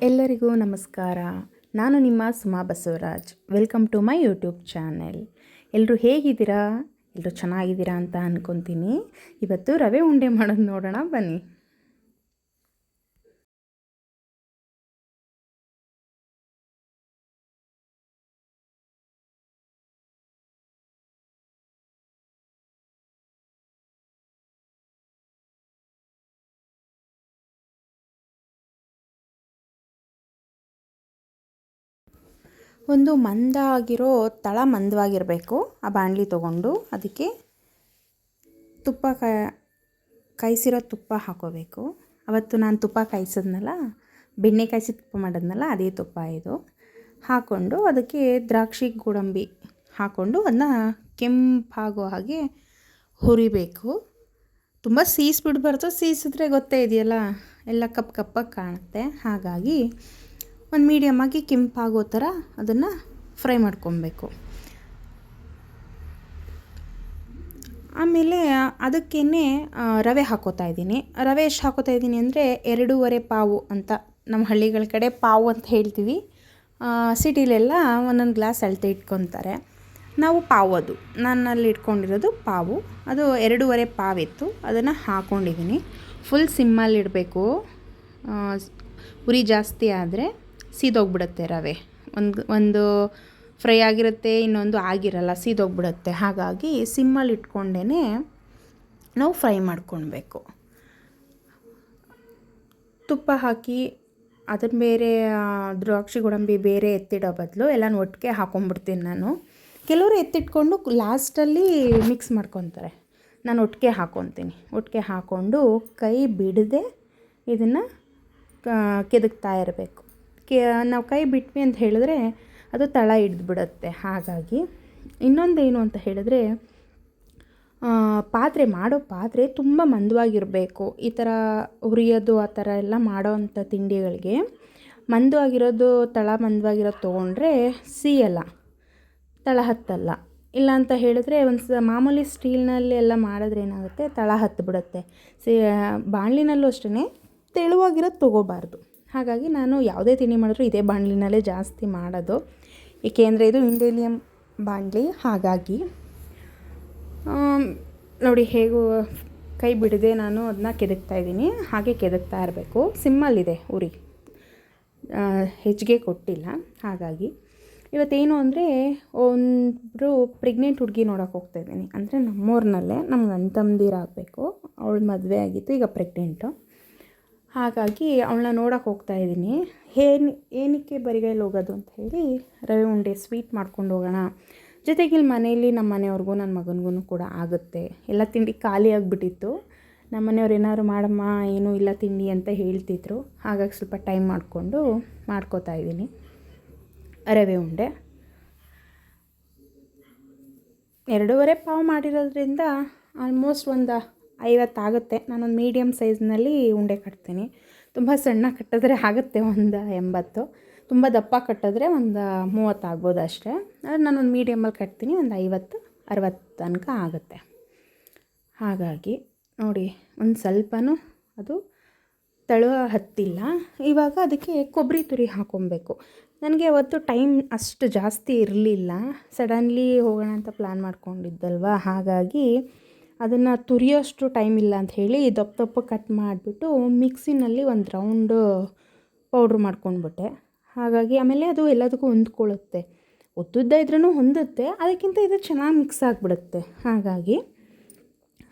ಎಲ್ಲರಿಗೂ ನಮಸ್ಕಾರ. ನಾನು ನಿಮ್ಮ Suma Basavaraj. Welcome to my YouTube channel ಎಲ್ಲರೂ ಹೇಗಿದ್ದೀರಾ? ಎಲ್ಲರೂ ಚೆನ್ನಾಗಿದ್ದೀರಾ ಅಂತ ಅಂದ್ಕೊತೀನಿ ಇವತ್ತು ರವೆ ಉಂಡೆ ಮಾಡೋದು ನೋಡೋಣ ಬನ್ನಿ. ಒಂದು ಮಂದ ಆಗಿರೋ ತಳ ಮಂದವಾಗಿರಬೇಕು. ಆ ಬಾಣಲಿ ತೊಗೊಂಡು ಅದಕ್ಕೆ ತುಪ್ಪ ಕ, ಕಾಯಿಸಿರೋ ತುಪ್ಪ ಹಾಕೋಬೇಕು. ಅವತ್ತು ನಾನು ತುಪ್ಪ ಕಾಯಿಸಿದ್ನಲ್ಲ, ಬೆಣ್ಣೆ ಕಾಯಿಸಿ ತುಪ್ಪ ಮಾಡಿದ್ನಲ್ಲ, ಅದೇ ತುಪ್ಪ ಇದು. ಹಾಕ್ಕೊಂಡು ಅದಕ್ಕೆ ದ್ರಾಕ್ಷಿ ಗೋಡಂಬಿ ಹಾಕ್ಕೊಂಡು ಅದನ್ನ ಕೆಂಪಾಗೋ ಹಾಗೆ ಹುರಿಬೇಕು. ತುಂಬ ಸೀಸ್ಬಿಡ್ಬಾರ್ದು. ಸೀಸಿದ್ರೆ ಗೊತ್ತೇ ಇದೆಯಲ್ಲ, ಎಲ್ಲ ಕಪ್ಪು ಕಪ್ಪಾಗಿ ಕಾಣುತ್ತೆ. ಹಾಗಾಗಿ ಒಂದು ಮೀಡಿಯಮ್ಮಾಗಿ ಕೆಂಪಾಗೋ ಥರ ಅದನ್ನು ಫ್ರೈ ಮಾಡ್ಕೊಬೇಕು. ಆಮೇಲೆ ಅದಕ್ಕೇ ರವೆ ಹಾಕೋತಾ ಇದ್ದೀನಿ. ರವೆ ಎಷ್ಟು ಹಾಕೋತಾ ಇದ್ದೀನಿ ಅಂದರೆ ಎರಡೂವರೆ ಪಾವು ಅಂತ ನಮ್ಮ ಹಳ್ಳಿಗಳ ಕಡೆ ಪಾವು ಅಂತ ಹೇಳ್ತೀವಿ. ಸಿಟಿಲೆಲ್ಲ ಒಂದೊಂದು ಗ್ಲಾಸ್ ಅಳತೆ ಇಟ್ಕೊತಾರೆ. ನಾವು ಪಾವು ಅದು. ನನ್ನಲ್ಲಿ ಇಟ್ಕೊಂಡಿರೋದು ಪಾವು. ಅದು ಎರಡೂವರೆ ಪಾವಿತ್ತು. ಅದನ್ನು ಹಾಕ್ಕೊಂಡಿದ್ದೀನಿ ಫುಲ್ ಸಿಮ್ಮಲ್ಲಿಡಬೇಕು ಉರಿ ಜಾಸ್ತಿ ಆದರೆ ಸೀದೋಗ್ಬಿಡುತ್ತೆ ರವೆ. ಒಂದು ಒಂದು ಫ್ರೈ ಆಗಿರುತ್ತೆ, ಇನ್ನೊಂದು ಆಗಿರಲ್ಲ, ಸೀದೋಗ್ಬಿಡುತ್ತೆ. ಹಾಗಾಗಿ ಸಿಮ್ಮಲ್ಲಿ ಇಟ್ಕೊಂಡೇ ನಾವು ಫ್ರೈ ಮಾಡ್ಕೊಳ್ಬೇಕು. ತುಪ್ಪ ಹಾಕಿ ಅದನ್ನ ಬೇರೆ ದ್ರಾಕ್ಷಿ ಗೋಡಂಬಿ ಬೇರೆ ಎತ್ತಿಡೋ ಬದಲು ಎಲ್ಲನೂ ಒಟ್ಟಿಗೆ ಹಾಕೊಂಡ್ಬಿಡ್ತೀನಿ ನಾನು. ಕೆಲವರು ಎತ್ತಿಟ್ಕೊಂಡು ಲಾಸ್ಟಲ್ಲಿ ಮಿಕ್ಸ್ ಮಾಡ್ಕೊತಾರೆ. ನಾನು ಒಟ್ಟಿಗೆ ಹಾಕೊತೀನಿ ಒಟ್ಟಿಗೆ ಹಾಕ್ಕೊಂಡು ಕೈ ಬಿಡದೆ ಇದನ್ನು ಕೆದಕ್ತಾ ಇರಬೇಕು. ಕೆ, ನಾವು ಕೈ ಬಿಟ್ವಿ ಅಂತ ಹೇಳಿದ್ರೆ ಅದು ತಳ ಹಿಡ್ದು ಬಿಡುತ್ತೆ ಹಾಗಾಗಿ ಇನ್ನೊಂದೇನು ಅಂತ ಹೇಳಿದ್ರೆ ಪಾತ್ರೆ ಮಾಡೋ ಪಾತ್ರೆ ತುಂಬ ಮಂದವಾಗಿರಬೇಕು. ಈ ಥರ ಹುರಿಯೋದು, ಆ ಥರ ಎಲ್ಲ ಮಾಡೋ ಅಂಥ ತಿಂಡಿಗಳಿಗೆ ಮಂದವಾಗಿರೋದು, ತಳ ಮಂದವಾಗಿರೋದು ತೊಗೊಂಡ್ರೆ ಸಿಯಲ್ಲ, ತಳ ಹತ್ತಲ್ಲ. ಇಲ್ಲ ಅಂತ ಹೇಳಿದ್ರೆ ಒಂದು ಮಾಮೂಲಿ ಸ್ಟೀಲ್ನಲ್ಲಿ ಎಲ್ಲ ಮಾಡಿದ್ರೆ ಏನಾಗುತ್ತೆ, ತಳ ಹತ್ತು ಬಿಡುತ್ತೆ ಸಿ, ಬಾಣಲಿನಲ್ಲೂ ಅಷ್ಟೇ ತೆಳುವಾಗಿರೋದು ತೊಗೋಬಾರ್ದು. ಹಾಗಾಗಿ ನಾನು ಯಾವುದೇ ತಿಂಡಿ ಮಾಡಿದ್ರೂ ಇದೇ ಬಾಣಲಿನಲ್ಲೇ ಜಾಸ್ತಿ ಮಾಡೋದು. ಏಕೆಂದರೆ ಇದು ಇಂಡೇಲಿಯಂ ಬಾಣಲಿ, ಹಾಗಾಗಿ ನೋಡಿ ಹೇಗೂ ಕೈ ಬಿಡದೆ ನಾನು ಅದನ್ನ ಕೆದಕ್ತಾ ಇದ್ದೀನಿ. ಹಾಗೆ ಕೆದಕ್ತಾ ಇರಬೇಕು. ಸಿಮ್ಮಲ್ಲಿದೆ ಉರಿ. ಹೆಚ್ಚಿಗೆ ಕೊಟ್ಟಿಲ್ಲ. ಹಾಗಾಗಿ, ಇವತ್ತೇನು ಅಂದರೆ ಒಬ್ಬರು ಪ್ರೆಗ್ನೆಂಟ್ ಹುಡುಗಿ ನೋಡೋಕೆ ಹೋಗ್ತಾ ಇದ್ದೀನಿ. ಅಂದರೆ ನಮ್ಮೂರಿನಲ್ಲೇ ನಮ್ಗೆ ಅಣ್ಣ ತಮ್ಮದಿರಾಗಬೇಕು. ಅವಳು ಮದುವೆ ಆಗಿತ್ತು, ಈಗ ಪ್ರೆಗ್ನೆಂಟು. ಹಾಗಾಗಿ ಅವಳನ್ನ ನೋಡೋಕೆ ಹೋಗ್ತಾ ಇದ್ದೀನಿ. ಏನು, ಏನಕ್ಕೆ ಬರಿಗೈಲಿ ಹೋಗೋದು ಅಂತ ಹೇಳಿ ರವೆ ಉಂಡೆ ಸ್ವೀಟ್ ಮಾಡ್ಕೊಂಡು ಹೋಗೋಣ. ಜೊತೆಗೆ ಇಲ್ಲಿ ಮನೆಯಲ್ಲಿ ನಮ್ಮ ಮನೆಯವ್ರಿಗೂ ನನ್ನ ಮಗನಿಗೂ ಕೂಡ ಆಗುತ್ತೆ. ಎಲ್ಲ ತಿಂಡಿ ಖಾಲಿ ಆಗಿಬಿಟ್ಟಿತ್ತು. ನಮ್ಮ ಮನೆಯವ್ರು ಏನಾದ್ರು, ಮಾಡಮ್ಮ, ಏನೂ ಇಲ್ಲ ತಿಂಡಿ ಅಂತ ಹೇಳ್ತಿದ್ರು. ಹಾಗಾಗಿ ಸ್ವಲ್ಪ ಟೈಮ್ ಮಾಡಿಕೊಂಡು ಮಾಡ್ಕೋತಾ ಇದ್ದೀನಿ. ರವೆ ಉಂಡೆ. ಎರಡೂವರೆ ಪಾವ್ ಮಾಡಿರೋದ್ರಿಂದ ಆಲ್ಮೋಸ್ಟ್ ಒಂದು ಐವತ್ತಾಗುತ್ತೆ ನಾನೊಂದು ಮೀಡಿಯಮ್ ಸೈಜ್ನಲ್ಲಿ ಉಂಡೆ ಕಟ್ತೀನಿ. ತುಂಬ ಸಣ್ಣ ಕಟ್ಟಿದ್ರೆ ಆಗುತ್ತೆ ಒಂದು ಎಂಬತ್ತು. ತುಂಬ ದಪ್ಪ ಕಟ್ಟಿದ್ರೆ ಒಂದು ಮೂವತ್ತು ಆಗ್ಬೋದು ಅಷ್ಟೇ. ಆದರೆ ನಾನೊಂದು ಮೀಡಿಯಮಲ್ಲಿ ಕಟ್ತೀನಿ, ಒಂದು ಐವತ್ತು, ಅರವತ್ತು ತನಕ ಆಗುತ್ತೆ. ಹಾಗಾಗಿ ನೋಡಿ, ಒಂದು ಸ್ವಲ್ಪನೂ ಅದು ತಳುವ ಹತ್ತಿಲ್ಲ. ಇವಾಗ ಅದಕ್ಕೆ ಕೊಬ್ಬರಿ ತುರಿ ಹಾಕ್ಕೊಬೇಕು ನನಗೆ ಅವತ್ತು ಟೈಮ್ ಅಷ್ಟು ಜಾಸ್ತಿ ಇರಲಿಲ್ಲ. ಸಡನ್ಲಿ ಹೋಗೋಣ ಅಂತ ಪ್ಲ್ಯಾನ್ ಮಾಡ್ಕೊಂಡಿದ್ದಲ್ವ? ಹಾಗಾಗಿ ಅದನ್ನು ತುರಿಯೋಷ್ಟು ಟೈಮ್ ಇಲ್ಲ ಅಂತ ಹೇಳಿ ದಪ್ಪ ದಪ್ಪ ಕಟ್ ಮಾಡಿಬಿಟ್ಟು ಮಿಕ್ಸಿನಲ್ಲಿ ಒಂದು ರೌಂಡ್ ಪೌಡ್ರ್ ಮಾಡ್ಕೊಂಡ್ಬಿಟ್ಟೆ. ಹಾಗಾಗಿ ಆಮೇಲೆ ಅದು ಎಲ್ಲದಕ್ಕೂ ಹೊಂದ್ಕೊಳ್ಳುತ್ತೆ. ಒತ್ತುದ್ದ ಇದ್ರೂ ಹೊಂದುತ್ತೆ, ಅದಕ್ಕಿಂತ ಇದು ಚೆನ್ನಾಗಿ ಮಿಕ್ಸ್ ಆಗಿಬಿಡುತ್ತೆ. ಹಾಗಾಗಿ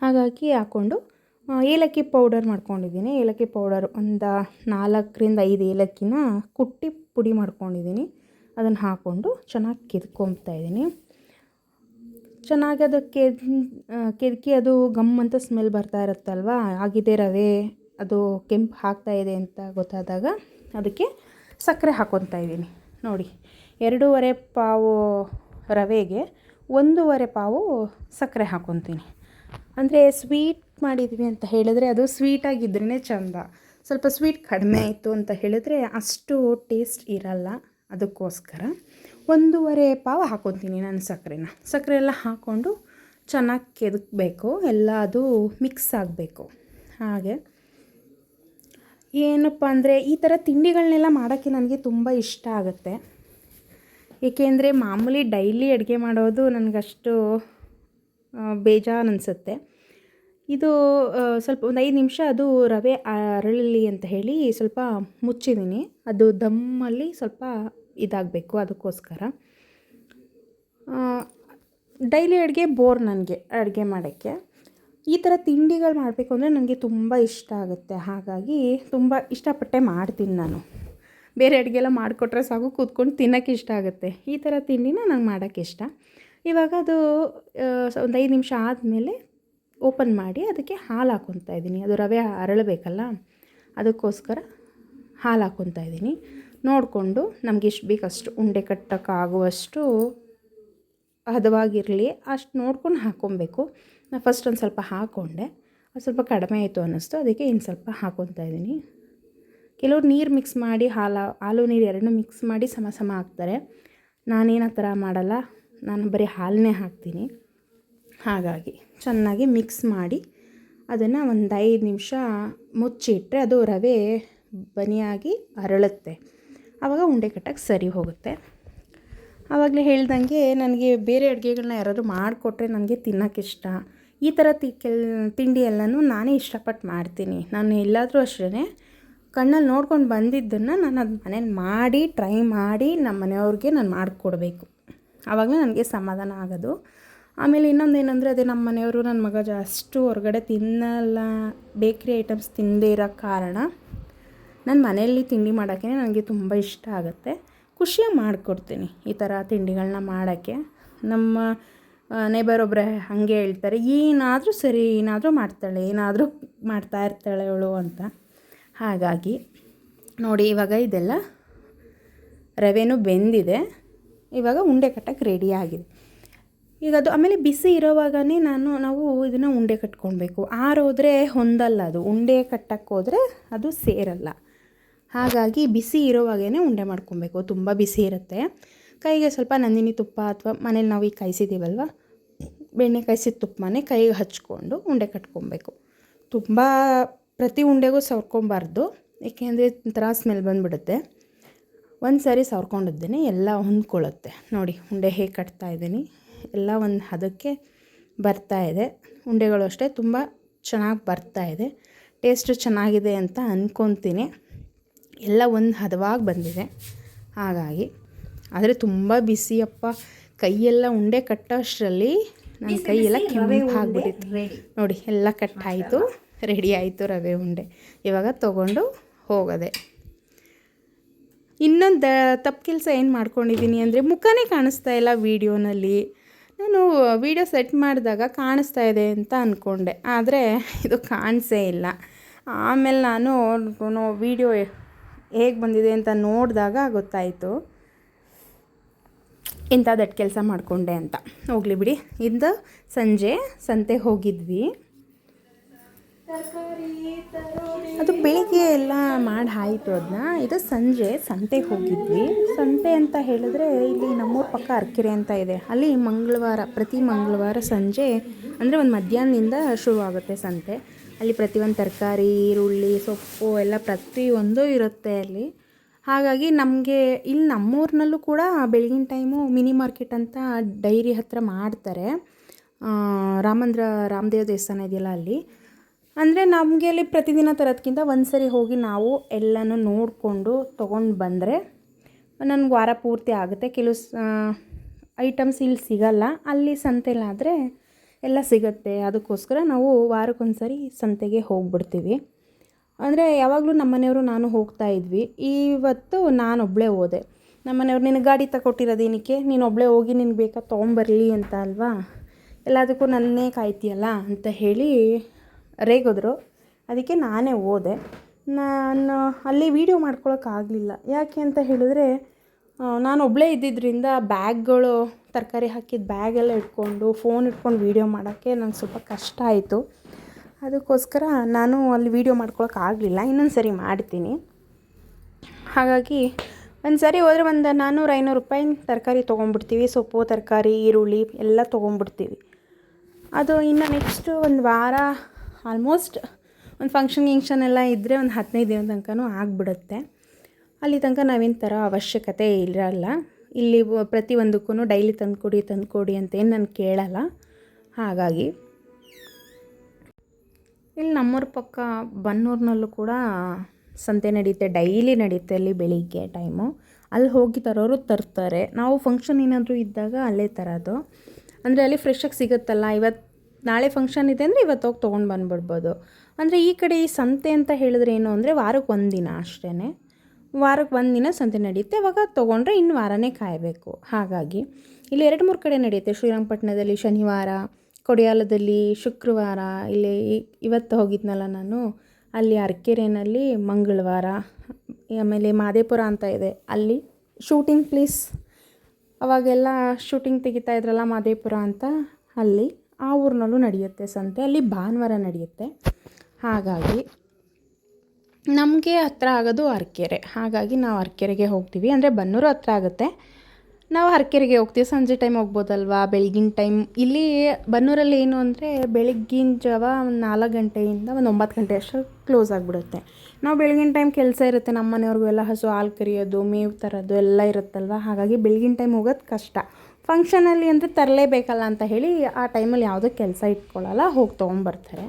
ಹಾಗಾಗಿ ಹಾಕ್ಕೊಂಡು ಏಲಕ್ಕಿ ಪೌಡರ್ ಮಾಡ್ಕೊಂಡಿದ್ದೀನಿ. ಏಲಕ್ಕಿ ಪೌಡರ್ ಒಂದು ನಾಲ್ಕರಿಂದ ಐದು ಏಲಕ್ಕಿನ ಕುಟ್ಟಿ ಪುಡಿ ಮಾಡ್ಕೊಂಡಿದ್ದೀನಿ. ಅದನ್ನು ಹಾಕ್ಕೊಂಡು ಚೆನ್ನಾಗಿ ಇದ್ದೀನಿ. ಚೆನ್ನಾಗಿ ಅದು ಕೆದ್ ಕೆದಕಿ ಅದು ಗಮ್ ಅಂತ ಸ್ಮೆಲ್ ಬರ್ತಾ ಇರುತ್ತಲ್ವ? ಆಗಿದೆ ರವೆ, ಅದು ಕೆಂಪು ಹಾಕ್ತಾ ಇದೆ ಅಂತ ಗೊತ್ತಾದಾಗ ಅದಕ್ಕೆ ಸಕ್ಕರೆ ಹಾಕ್ಕೊತಾ ಇದ್ದೀನಿ. ನೋಡಿ, ಎರಡೂವರೆ ಪಾವು ರವೆಗೆ ಒಂದೂವರೆ ಪಾವು ಸಕ್ಕರೆ ಹಾಕ್ಕೊತೀನಿ ಅಂದರೆ ಸ್ವೀಟ್ ಮಾಡಿದ್ವಿ ಅಂತ ಹೇಳಿದ್ರೆ ಅದು ಸ್ವೀಟಾಗಿದ್ರೇ ಚೆಂದ. ಸ್ವಲ್ಪ ಸ್ವೀಟ್ ಕಡಿಮೆ ಆಯಿತು ಅಂತ ಹೇಳಿದ್ರೆ ಅಷ್ಟು ಟೇಸ್ಟ್ ಇರಲ್ಲ. ಅದಕ್ಕೋಸ್ಕರ ಒಂದೂವರೆ ಪಾವು ಹಾಕ್ಕೊತೀನಿ ನಾನು ಸಕ್ಕರೆನ. ಸಕ್ಕರೆ ಎಲ್ಲ ಹಾಕ್ಕೊಂಡು ಚೆನ್ನಾಗಿ ಕೆದಕಬೇಕು, ಎಲ್ಲ ಅದು ಮಿಕ್ಸ್ ಆಗಬೇಕು. ಹಾಗೆ. ಏನಪ್ಪ ಅಂದರೆ ಈ ಥರ ತಿಂಡಿಗಳನ್ನೆಲ್ಲ ಮಾಡೋಕ್ಕೆ ನನಗೆ ತುಂಬ ಇಷ್ಟ ಆಗುತ್ತೆ. ಏಕೆಂದರೆ ಮಾಮೂಲಿ ಡೈಲಿ ಅಡುಗೆ ಮಾಡೋದು ನನಗಷ್ಟು ಬೇಜಾರು ಅನಿಸುತ್ತೆ ಇದು ಸ್ವಲ್ಪ ಒಂದು ಐದು ನಿಮಿಷ ಅದು ರವೆ ಅರಳಲಿ ಅಂತ ಹೇಳಿ ಸ್ವಲ್ಪ ಮುಚ್ಚಿದ್ದೀನಿ. ಅದು ದಮ್ಮಲ್ಲಿ ಸ್ವಲ್ಪ ಇದಾಗಬೇಕು ಅದಕ್ಕೋಸ್ಕರ. ಡೈಲಿ ಅಡುಗೆ ಬೋರ್ ನನಗೆ ಅಡುಗೆ ಮಾಡೋಕ್ಕೆ. ಈ ಥರ ತಿಂಡಿಗಳು ಮಾಡಬೇಕು ಅಂದರೆ ನನಗೆ ತುಂಬ ಇಷ್ಟ ಆಗುತ್ತೆ. ಹಾಗಾಗಿ ತುಂಬ ಇಷ್ಟಪಟ್ಟೆ ಮಾಡ್ತೀನಿ ನಾನು. ಬೇರೆ ಅಡುಗೆ ಎಲ್ಲ ಮಾಡಿಕೊಟ್ರೆ ಸಾಕು, ಕೂತ್ಕೊಂಡು ತಿನ್ನೋಕ್ಕೆ ಇಷ್ಟ ಆಗುತ್ತೆ. ಈ ಥರ ತಿಂಡಿನ ನಂಗೆ ಮಾಡೋಕ್ಕೆ ಇಷ್ಟ. ಇವಾಗ ಅದು ಒಂದು ಐದು ನಿಮಿಷ ಆದಮೇಲೆ ಓಪನ್ ಮಾಡಿ ಅದಕ್ಕೆ ಹಾಲು ಹಾಕ್ಕೊತಾ ಇದ್ದೀನಿ. ಅದು ರವೆ ಅರಳಬೇಕಲ್ಲ, ಅದಕ್ಕೋಸ್ಕರ ಹಾಲು ಹಾಕ್ಕೊತಾ ಇದ್ದೀನಿ. ನೋಡಿಕೊಂಡು ನಮ್ಗೆ ಎಷ್ಟು ಬೇಕಷ್ಟು ಉಂಡೆ ಕಟ್ಟೋಕ್ಕಾಗುವಷ್ಟು ಹದವಾಗಿರಲಿ, ಅಷ್ಟು ನೋಡ್ಕೊಂಡು ಹಾಕ್ಕೊಬೇಕು ನಾನು ಫಸ್ಟ್ ಒಂದು ಸ್ವಲ್ಪ ಹಾಕ್ಕೊಂಡೆ ಅದು ಸ್ವಲ್ಪ ಕಡಿಮೆ ಆಯಿತು ಅನ್ನಿಸ್ತು. ಅದಕ್ಕೆ ಇನ್ನು ಸ್ವಲ್ಪ ಹಾಕ್ಕೊತಾ ಇದ್ದೀನಿ. ಕೆಲವ್ರು ನೀರು ಮಿಕ್ಸ್ ಮಾಡಿ, ಹಾಲು ಹಾಲು ನೀರು ಎರಡನ್ನು ಮಿಕ್ಸ್ ಮಾಡಿ ಸಮ ಸಮ ಹಾಕ್ತಾರೆ. ನಾನೇನು ಆ ಥರ ಮಾಡಲ್ಲ. ನಾನು ಬರೀ ಹಾಲನ್ನೇ ಹಾಕ್ತೀನಿ. ಹಾಗಾಗಿ ಚೆನ್ನಾಗಿ ಮಿಕ್ಸ್ ಮಾಡಿ ಅದನ್ನು ಒಂದು ಐದು ನಿಮಿಷ ಮುಚ್ಚಿಟ್ಟರೆ ಅದು ರವೆ ಬನಿಯಾಗಿ ಅರಳುತ್ತೆ. ಆವಾಗ ಉಂಡೆ ಕಟ್ಟಕ್ಕೆ ಸರಿ ಹೋಗುತ್ತೆ. ಆವಾಗಲೇ ಹೇಳ್ದಂಗೆ ನನಗೆ ಬೇರೆ ಅಡುಗೆಗಳನ್ನ ಯಾರಾದರೂ ಮಾಡಿಕೊಟ್ರೆ ನನಗೆ ತಿನ್ನೋಕೆ ಇಷ್ಟ. ಈ ಥರ ತಿ ಕೆಲ್ ತಿಂಡಿ ಎಲ್ಲನೂ ನಾನೇ ಇಷ್ಟಪಟ್ಟು ಮಾಡ್ತೀನಿ. ನಾನು ಎಲ್ಲಾದರೂ ಅಷ್ಟೇ ಕಣ್ಣಲ್ಲಿ ನೋಡ್ಕೊಂಡು ಬಂದಿದ್ದನ್ನು ನಾನು ಅದು ಮನೇಲಿ ಮಾಡಿ, ಟ್ರೈ ಮಾಡಿ ನಮ್ಮ ಮನೆಯವ್ರಿಗೆ ನಾನು ಮಾಡಿಕೊಡ್ಬೇಕು. ಆವಾಗಲೇ ನನಗೆ ಸಮಾಧಾನ ಆಗೋದು. ಆಮೇಲೆ ಇನ್ನೊಂದು ಏನಂದರೆ ಅದೇ ನಮ್ಮ ಮನೆಯವರು ನನ್ನ ಮಗ ಜಾಸ್ತಿ ಹೊರಗಡೆ ತಿನ್ನಲ್ಲ, ಬೇಕ್ರಿ ಐಟಮ್ಸ್ ತಿನ್ನದೇ ಇರೋ ಕಾರಣ ನಾನು ಮನೆಯಲ್ಲಿ ತಿಂಡಿ ಮಾಡೋಕ್ಕೆ ನನಗೆ ತುಂಬ ಇಷ್ಟ ಆಗುತ್ತೆ. ಖುಷಿಯಾಗಿ ಮಾಡಿಕೊಡ್ತೀನಿ ಈ ಥರ ತಿಂಡಿಗಳನ್ನ ಮಾಡೋಕ್ಕೆ. ನಮ್ಮ ನೇಬರ್ ಒಬ್ಬರೇ ಹಾಗೆ ಹೇಳ್ತಾರೆ, ಏನಾದರೂ ಸರಿ, ಏನಾದರೂ ಮಾಡ್ತಾಳೆ, ಏನಾದರೂ ಮಾಡ್ತಾ ಇರ್ತಾಳೆ ಅವಳು ಅಂತ. ಹಾಗಾಗಿ ನೋಡಿ ಇವಾಗ ಇದೆಲ್ಲ ರವೆನೂ ಬೆಂದಿದೆ. ಇವಾಗ ಉಂಡೆ ಕಟ್ಟಕ್ಕೆ ರೆಡಿ ಆಗಿದೆ. ಈಗ ಅದು ಆಮೇಲೆ ಬಿಸಿ ಇರೋವಾಗನೇ ನಾನು, ನಾವು ಇದನ್ನು ಉಂಡೆ ಕಟ್ಕೊಳ್ಬೇಕು. ಆರೋದ್ರೆ ಹೊಂದಲ್ಲ ಅದು. ಉಂಡೆ ಕಟ್ಟಕ್ಕೆ ಹೋದರೆ ಅದು ಸೇರಲ್ಲ. ಹಾಗಾಗಿ ಬಿಸಿ ಇರೋವಾಗೇ ಉಂಡೆ ಮಾಡ್ಕೊಬೇಕು. ತುಂಬ ಬಿಸಿ ಇರುತ್ತೆ. ಕೈಗೆ ಸ್ವಲ್ಪ ನಂದಿನಿ ತುಪ್ಪ ಅಥವಾ ಮನೇಲಿ ನಾವು ಈಗ ಕಾಯಿಸಿದ್ದೀವಲ್ವ? ಬೆಣ್ಣೆ ಕಾಯಿಸಿದ ತುಪ್ಪನೇ ಕೈಗೆ ಹಚ್ಕೊಂಡು ಉಂಡೆ ಕಟ್ಕೊಬೇಕು. ತುಂಬ ಪ್ರತಿ ಉಂಡೆಗೂ ಸವರ್ಕೊಬಾರ್ದು. ಏಕೆಂದರೆ ಒಂಥರ ಸ್ಮೆಲ್ ಬಂದುಬಿಡುತ್ತೆ. ಒಂದು ಸಾರಿ ಸವರ್ಕೊಂಡಿದ್ದೇನೆ, ಎಲ್ಲ ಹೊಂದ್ಕೊಳ್ಳುತ್ತೆ. ನೋಡಿ, ಉಂಡೆ ಹೇಗೆ ಕಟ್ತಾ ಇದ್ದೀನಿ. ಎಲ್ಲ ಒಂದು ಹದಕ್ಕೆ ಬರ್ತಾ ಇದೆ. ಉಂಡೆಗಳು ಅಷ್ಟೇ ತುಂಬ ಚೆನ್ನಾಗಿ ಬರ್ತಾ ಇದೆ. ಟೇಸ್ಟು ಚೆನ್ನಾಗಿದೆ ಅಂತ ಅಂದ್ಕೊತೀನಿ ಎಲ್ಲ ಒಂದು ಹದವಾಗಿ ಬಂದಿದೆ. ಹಾಗಾಗಿ ಆದರೆ ತುಂಬ ಬಿಸಿಯಪ್ಪ ಕೈಯೆಲ್ಲ ಉಂಡೆ ಕಟ್ಟೋಷ್ಟರಲ್ಲಿ ನನ್ನ ಕೈಯೆಲ್ಲ ಕೆಂಪಾಗ್ಬಿಟ್ಟಿತ್ತು ನೋಡಿ ಎಲ್ಲ ಕಟ್ಟಾಯಿತು ರೆಡಿ ಆಯಿತು ರವೆ ಉಂಡೆ. ಇವಾಗ ತೊಗೊಂಡು ಹೋಗೋದೆ. ಇನ್ನೊಂದು ತಪ್ಪು ಕೆಲಸ ಏನು ಮಾಡ್ಕೊಂಡಿದ್ದೀನಿ ಅಂದರೆ ಮುಖನೇ ಕಾಣಿಸ್ತಾ ಇಲ್ಲ ವೀಡಿಯೋನಲ್ಲಿ. ನಾನು ವೀಡಿಯೋ ಸೆಟ್ ಮಾಡಿದಾಗ ಕಾಣಿಸ್ತಾ ಇದೆ ಅಂತ ಅಂದ್ಕೊಂಡೆ ಆದರೆ ಇದು ಕಾಣಿಸೇ ಇಲ್ಲ. ಆಮೇಲೆ ನಾನು ವೀಡಿಯೋ ಹೇಗೆ ಬಂದಿದೆ ಅಂತ ನೋಡಿದಾಗ ಗೊತ್ತಾಯಿತು. ಇಂಥ ದಟ್ ಕೆಲಸ ಮಾಡಿಕೊಂಡೆ ಅಂತ. ಹೋಗಲಿ ಬಿಡಿ. ಇಂದ ಸಂಜೆ ಸಂತೆ ಹೋಗಿದ್ವಿ. ಅದು ಬೆಳಿಗ್ಗೆ ಎಲ್ಲ ಮಾಡಿ ಆಯಿತು ಅದನ್ನ ಇದು ಸಂಜೆ ಸಂತೆಗೆ ಹೋಗಿದ್ವಿ. ಸಂತೆ ಅಂತ ಹೇಳಿದ್ರೆ ಇಲ್ಲಿ ನಮ್ಮೂರ ಪಕ್ಕ ಅರ್ಕೆರೆ ಅಂತ ಇದೆ. ಅಲ್ಲಿ ಮಂಗಳವಾರ, ಪ್ರತಿ ಮಂಗಳವಾರ ಸಂಜೆ ಅಂದರೆ ಒಂದು ಮಧ್ಯಾಹ್ನದಿಂದ ಶುರುವಾಗುತ್ತೆ ಸಂತೆ. ಅಲ್ಲಿ ಪ್ರತಿಯೊಂದು ತರಕಾರಿ, ಈರುಳ್ಳಿ, ಸೊಪ್ಪು ಎಲ್ಲ ಪ್ರತಿಯೊಂದು ಇರುತ್ತೆ ಅಲ್ಲಿ. ಹಾಗಾಗಿ ನಮಗೆ ಇಲ್ಲಿ ನಮ್ಮೂರಿನಲ್ಲೂ ಕೂಡ ಬೆಳಗಿನ ಟೈಮು ಮಿನಿ ಮಾರ್ಕೆಟ್ ಅಂತ ಡೈರಿ ಹತ್ತಿರ ಮಾಡ್ತಾರೆ. ರಾಮಂದ್ರ, ರಾಮದೇವ ದೇವಸ್ಥಾನ ಇದೆಯಲ್ಲ ಅಲ್ಲಿ. ಅಂದರೆ ನಮಗೆ ಅಲ್ಲಿ ಪ್ರತಿದಿನ ತರೋದಕ್ಕಿಂತ ಒಂದು ಸರಿ ಹೋಗಿ ನಾವು ಎಲ್ಲನೂ ನೋಡಿಕೊಂಡು ತೊಗೊಂಡು ಬಂದರೆ ನನಗೆ ವಾರ ಪೂರ್ತಿ ಆಗುತ್ತೆ. ಕೆಲವು ಐಟಮ್ಸ್ ಇಲ್ಲಿ ಸಿಗಲ್ಲ. ಅಲ್ಲಿ ಸಂತೆಲಾದರೆ ಎಲ್ಲ ಸಿಗುತ್ತೆ. ಅದಕ್ಕೋಸ್ಕರ ನಾವು ವಾರಕ್ಕೊಂದ್ಸರಿ ಸಂತೆಗೆ ಹೋಗ್ಬಿಡ್ತೀವಿ. ಅಂದರೆ ಯಾವಾಗಲೂ ನಮ್ಮ ಮನೆಯವರು ನಾನು ಹೋಗ್ತಾ ಇದ್ವಿ. ಇವತ್ತು ನಾನೊಬ್ಬಳೇ ಹೋದೆ. ನಮ್ಮ ಮನೆಯವ್ರು ನಿನಗೆ ಗಾಡಿ ತಗೊಟ್ಟಿರೋದೇನಕ್ಕೆ? ನೀನು ಒಬ್ಬಳೇ ಹೋಗಿ ನಿನಗೆ ಬೇಕಾ ತೊಗೊಂಬರಲಿ ಅಂತ ಅಲ್ವಾ? ಎಲ್ಲದಕ್ಕೂ ನನ್ನೇ ಕಾಯ್ತೀಯಲ್ಲ? ಅಂತ ಹೇಳಿ ರೇಗಿದ್ರು. ಅದಕ್ಕೆ ನಾನೇ ಹೋದೆ. ನಾನು ಅಲ್ಲಿ ವೀಡಿಯೋ ಮಾಡ್ಕೊಳ್ಳೋಕ್ಕಾಗಲಿಲ್ಲ ಯಾಕೆ ಅಂತ ಹೇಳಿದ್ರೆ ನಾನು ಒಬ್ಬಳೇ ಇದ್ದಿದ್ದರಿಂದ ಬ್ಯಾಗ್ಗಳು, ತರಕಾರಿ ಹಾಕಿದ ಬ್ಯಾಗೆಲ್ಲ ಇಟ್ಕೊಂಡು ಫೋನ್ ಇಟ್ಕೊಂಡು ವೀಡಿಯೋ ಮಾಡೋಕ್ಕೆ ನಂಗೆ ಸ್ವಲ್ಪ ಕಷ್ಟ ಆಯಿತು. ಅದಕ್ಕೋಸ್ಕರ ನಾನು ಅಲ್ಲಿ ವೀಡಿಯೋ ಮಾಡ್ಕೊಳಕ್ಕಾಗಲಿಲ್ಲ ಇನ್ನೊಂದು ಸರಿ ಮಾಡ್ತೀನಿ. ಹಾಗಾಗಿ ಒಂದು ಸರಿ ಹೋದರೆ ಒಂದು ನಾನ್ನೂರು ಐನೂರು ರೂಪಾಯಿ ತರಕಾರಿ ತೊಗೊಂಡ್ಬಿಡ್ತೀವಿ ಸೊಪ್ಪು, ತರಕಾರಿ, ಈರುಳ್ಳಿ ಎಲ್ಲ ತೊಗೊಂಡ್ಬಿಡ್ತೀವಿ ಅದು ಇನ್ನು ನೆಕ್ಸ್ಟು ಒಂದು ವಾರ ಆಲ್ಮೋಸ್ಟ್ ಒಂದು ಫಂಕ್ಷನ್ ಗಿಂಕ್ಷನ್ ಎಲ್ಲ ಇದ್ದರೆ ಒಂದು ಹದಿನೈದು ದಿನ ತನಕನೂ ಆಗಿಬಿಡುತ್ತೆ. ಅಲ್ಲಿ ತನಕ ನಾವೇನು ತರೋ ಅವಶ್ಯಕತೆ ಇರಲ್ಲ. ಇಲ್ಲಿ ಪ್ರತಿಯೊಂದಕ್ಕೂ ಡೈಲಿ ತಂದುಕೊಡಿ ತಂದುಕೊಡಿ ಅಂತ ಏನು ನಾನು ಕೇಳಲ್ಲ. ಹಾಗಾಗಿ ಇಲ್ಲಿ ನಮ್ಮೂರ ಪಕ್ಕ ಬನ್ನೂರಿನಲ್ಲೂ ಕೂಡ ಸಂತೆ ನಡೆಯುತ್ತೆ ಡೈಲಿ ನಡೆಯುತ್ತೆ ಅಲ್ಲಿ ಬೆಳಿಗ್ಗೆ ಟೈಮು. ಅಲ್ಲಿ ಹೋಗಿ ತರೋರು ತರ್ತಾರೆ. ನಾವು ಫಂಕ್ಷನ್ ಏನಾದರೂ ಇದ್ದಾಗ ಅಲ್ಲೇ ತರೋದು. ಅಂದರೆ ಅಲ್ಲಿ ಫ್ರೆಶಾಗಿ ಸಿಗುತ್ತಲ್ಲ ಇವತ್ತು ನಾಳೆ ಫಂಕ್ಷನ್ ಇದೆ ಅಂದರೆ ಇವತ್ತು ಹೋಗಿ ತೊಗೊಂಡು ಬಂದುಬಿಡ್ಬೋದು. ಅಂದರೆ ಈ ಕಡೆ ಈ ಸಂತೆ ಅಂತ ಹೇಳಿದ್ರೆ ಏನು ಅಂದರೆ ವಾರಕ್ಕೆ ಒಂದು ದಿನ ಅಷ್ಟೇ ವಾರಕ್ಕೆ ಒಂದು ದಿನ ಸಂತೆ ನಡೆಯುತ್ತೆ. ಅವಾಗ ತೊಗೊಂಡ್ರೆ ಇನ್ನು ವಾರನೇ ಕಾಯಬೇಕು. ಹಾಗಾಗಿ ಇಲ್ಲಿ ಎರಡು ಮೂರು ಕಡೆ ನಡೆಯುತ್ತೆ. ಶ್ರೀರಂಗಪಟ್ಟಣದಲ್ಲಿ ಶನಿವಾರ, ಕೊಡಿಯಾಲದಲ್ಲಿ ಶುಕ್ರವಾರ, ಇಲ್ಲಿ ಇವತ್ತು ಹೋಗಿದ್ನಲ್ಲ ನಾನು, ಅಲ್ಲಿ ಅರ್ಕೆರೆನಲ್ಲಿ ಮಂಗಳವಾರ, ಆಮೇಲೆ ಮಾದೇಪುರ ಅಂತ ಇದೆ. ಅಲ್ಲಿ ಶೂಟಿಂಗ್ ಪ್ಲೇಸ್ ಅವಾಗೆಲ್ಲ ಶೂಟಿಂಗ್ ತೆಗಿತಾ ಇದ್ರಲ್ಲ ಮಾದೇಪುರ ಅಂತ, ಅಲ್ಲಿ ಆ ಊರಿನಲ್ಲೂ ನಡೆಯುತ್ತೆ ಸಂತೆ. ಅಲ್ಲಿ ಭಾನುವಾರ ನಡೆಯುತ್ತೆ. ಹಾಗಾಗಿ ನಮಗೆ ಹತ್ತಿರ ಆಗೋದು ಅರ್ಕೆರೆ ಹಾಗಾಗಿ ನಾವು ಅರ್ಕೆರೆಗೆ ಹೋಗ್ತೀವಿ. ಅಂದರೆ ಬನ್ನೂರು ಹತ್ರ ಆಗುತ್ತೆ. ನಾವು ಅರಕೆರೆಗೆ ಹೋಗ್ತೀವಿ. ಸಂಜೆ ಟೈಮ್ ಹೋಗ್ಬೋದಲ್ವಾ? ಬೆಳಗಿನ ಟೈಮ್ ಇಲ್ಲಿ ಬನ್ನೂರಲ್ಲಿ ಏನು ಅಂದರೆ ಬೆಳಗ್ಗಿನ ಜಾವ ಒಂದು ನಾಲ್ಕು ಗಂಟೆಯಿಂದ ಒಂದು ಒಂಬತ್ತು ಗಂಟೆ ಅಷ್ಟು ಕ್ಲೋಸ್ ಆಗಿಬಿಡುತ್ತೆ. ನಾವು ಬೆಳಗಿನ ಟೈಮ್ ಕೆಲಸ ಇರುತ್ತೆ. ನಮ್ಮ ಮನೆಯವ್ರಿಗೂ ಎಲ್ಲ ಹಸು, ಹಾಲು ಕರಿಯೋದು, ಮೇವು ತರೋದು ಎಲ್ಲ ಇರುತ್ತಲ್ವ? ಹಾಗಾಗಿ ಬೆಳಗಿನ ಟೈಮ್ ಹೋಗೋದು ಕಷ್ಟ. ಫಂಕ್ಷನಲ್ಲಿ ಅಂದರೆ ತರಲೇಬೇಕಲ್ಲ ಅಂತ ಹೇಳಿ ಆ ಟೈಮಲ್ಲಿ ಯಾವುದೋ ಕೆಲಸ ಇಟ್ಕೊಳ್ಳಲ್ಲ ಹೋಗಿ ತೊಗೊಂಬರ್ತಾರೆ.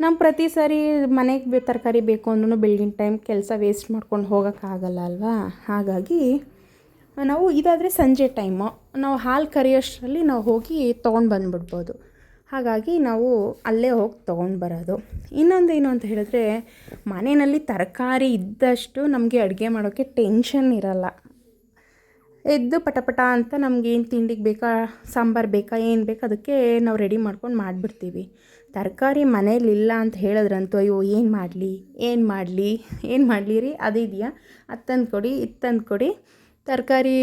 ನಾವು ಪ್ರತಿ ಸಾರಿ ಮನೆಗೆ ತರಕಾರಿ ಬೇಕು ಅಂದ್ರೂ ಬೆಳಗಿನ ಟೈಮ್ ಕೆಲಸ ವೇಸ್ಟ್ ಮಾಡ್ಕೊಂಡು ಹೋಗೋಕ್ಕಾಗಲ್ಲ ಅಲ್ವಾ? ಹಾಗಾಗಿ, ನಾವು ಇದಾದರೆ ಸಂಜೆ ಟೈಮು ನಾವು ಹಾಲು ಕರಿಯೋಷ್ಟರಲ್ಲಿ ನಾವು ಹೋಗಿ ತೊಗೊಂಡು ಬಂದುಬಿಡ್ಬೋದು. ಹಾಗಾಗಿ ನಾವು ಅಲ್ಲೇ ಹೋಗಿ ತೊಗೊಂಡು ಬರೋದು. ಇನ್ನೊಂದು ಏನು ಅಂತ ಹೇಳಿದ್ರೆ ಮನೆಯಲ್ಲಿ ತರಕಾರಿ ಇದ್ದಷ್ಟು ನಮಗೆ ಅಡುಗೆ ಮಾಡೋಕ್ಕೆ ಟೆನ್ಷನ್ ಇರಲ್ಲ. ಎದ್ದು ಪಟಪಟ ಅಂತ ನಮ್ಗೆ ಏನು ತಿಂಡಿಗೆ ಬೇಕಾ, ಸಾಂಬಾರು ಬೇಕಾ, ಏನು ಬೇಕಾ, ಅದಕ್ಕೆ ನಾವು ರೆಡಿ ಮಾಡ್ಕೊಂಡು ಮಾಡಿಬಿಡ್ತೀವಿ. ತರಕಾರಿ ಮನೇಲಿಲ್ಲ ಅಂತ ಹೇಳಿದ್ರಂತೂ ಅಯ್ಯೋ, ಏನು ಮಾಡಲಿ ಏನು ಮಾಡಲಿ ಏನು ಮಾಡಲಿ ರೀ? ಅದಿದೆಯಾ ಅದು ಕೊಡಿ, ಇದು ತಂದು ಕೊಡಿ. ತರಕಾರಿ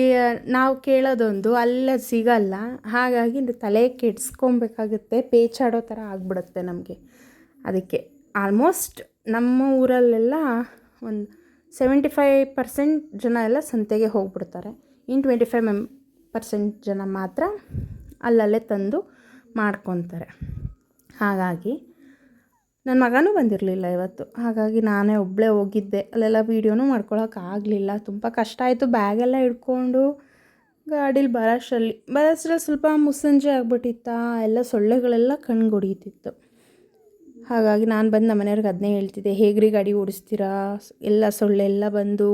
ನಾವು ಕೇಳೋದೊಂದು ಅಲ್ಲ ಸಿಗಲ್ಲ. ಹಾಗಾಗಿ ತಲೆ ಕೆಡ್ಸ್ಕೊಬೇಕಾಗುತ್ತೆ. ಪೇಚಾಡೋ ಥರ ಆಗಿಬಿಡುತ್ತೆ ನಮಗೆ. ಅದಕ್ಕೆ ಆಲ್ಮೋಸ್ಟ್ ನಮ್ಮ ಊರಲ್ಲೆಲ್ಲ ಒಂದು ಸೆವೆಂಟಿ ಫೈವ್ ಪರ್ಸೆಂಟ್ ಜನ ಎಲ್ಲ ಸಂತೆಗೆ ಹೋಗ್ಬಿಡ್ತಾರೆ. ಇನ್ ಟ್ವೆಂಟಿ ಫೈವ್ ಮೆಮ್ ಪರ್ಸೆಂಟ್ ಜನ ಮಾತ್ರ ಅಲ್ಲಲ್ಲೇ ತಂದು ಮಾಡ್ಕೊತಾರೆ. ಹಾಗಾಗಿ ನನ್ನ ಮಗನೂ ಬಂದಿರಲಿಲ್ಲ ಇವತ್ತು. ಹಾಗಾಗಿ ನಾನೇ ಒಬ್ಬಳೇ ಹೋಗಿದ್ದೆ. ಅಲ್ಲೆಲ್ಲ ವೀಡಿಯೋನೂ ಮಾಡ್ಕೊಳ್ಳೋಕ್ಕಾಗಲಿಲ್ಲ ತುಂಬ ಕಷ್ಟ ಆಯಿತು. ಬ್ಯಾಗೆಲ್ಲ ಹಿಡ್ಕೊಂಡು ಗಾಡೀಲಿ ಬರೋಷ್ಟರಲ್ಲಿ ಬರೋಷ್ಟರಲ್ಲಿ ಸ್ವಲ್ಪ ಮುಸ್ಸಂಜೆ ಆಗ್ಬಿಟ್ಟಿತ್ತಾ? ಎಲ್ಲ ಸೊಳ್ಳೆಗಳೆಲ್ಲ ಕಣ್ಗೊಡೀತಿತ್ತು. ಹಾಗಾಗಿ ನಾನು ಬಂದು ನಮ್ಮ ಮನೆಯವ್ರಿಗೆ ಅದನ್ನೇ ಹೇಳ್ತಿದ್ದೆ. ಹೇಗ್ರಿ ಗಾಡಿ ಓಡಿಸ್ತೀರಾ? ಎಲ್ಲ ಸೊಳ್ಳೆ ಎಲ್ಲ ಬಂದು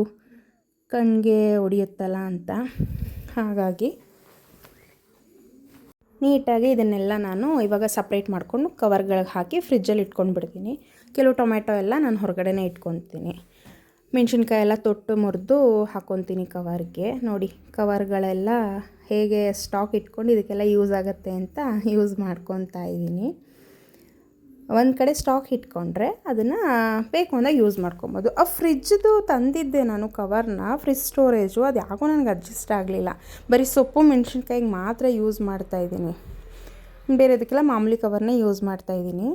ಕಣ್ಣಿಗೆ ಹೊಡಿಯುತ್ತಲ್ಲ ಅಂತ. ಹಾಗಾಗಿ ನೀಟಾಗಿ ಇದನ್ನೆಲ್ಲ ನಾನು ಇವಾಗ ಸಪ್ರೇಟ್ ಮಾಡಿಕೊಂಡು ಕವರ್ಗಳಿಗೆ ಹಾಕಿ ಫ್ರಿಜ್ಜಲ್ಲಿ ಇಟ್ಕೊಂಡು ಬಿಡ್ತೀನಿ. ಕೆಲವು ಟೊಮೆಟೊ ಎಲ್ಲ ನಾನು ಹೊರಗಡೆನೇ ಇಟ್ಕೊತೀನಿ. ಮೆಣಸಿನ್ಕಾಯಿ ಎಲ್ಲ ತೊಟ್ಟು ಮುರಿದು ಹಾಕ್ಕೊತೀನಿ ಕವರ್ಗೆ ನೋಡಿ ಕವರ್ಗಳೆಲ್ಲ ಹೇಗೆ ಸ್ಟಾಕ್ ಇಟ್ಕೊಂಡು ಇದಕ್ಕೆಲ್ಲ ಯೂಸ್ ಆಗುತ್ತೆ ಅಂತ ಯೂಸ್ ಮಾಡ್ಕೊತಾ ಇದ್ದೀನಿ. ಒಂದು ಕಡೆ ಸ್ಟಾಕ್ ಇಟ್ಕೊಂಡ್ರೆ ಅದನ್ನು ಬೇಕು ಅಂದಾಗ ಯೂಸ್ ಮಾಡ್ಕೊಬೋದು. ಆ ಫ್ರಿಜ್ದು ತಂದಿದ್ದೆ ನಾನು ಕವರ್ನ ಫ್ರಿಜ್ ಸ್ಟೋರೇಜು ಅದು ಯಾಕೋ ನನಗೆ ಅಡ್ಜಸ್ಟ್ ಆಗಲಿಲ್ಲ. ಬರೀ ಸೊಪ್ಪು, ಮೆಣಸಿನ್ಕಾಯಿಗೆ ಮಾತ್ರ ಯೂಸ್ ಮಾಡ್ತಾ ಇದ್ದೀನಿ. ಬೇರೆದಕ್ಕೆಲ್ಲ ಮಾಮೂಲಿ ಕವರ್ನೇ ಯೂಸ್ ಮಾಡ್ತಾ ಇದ್ದೀನಿ.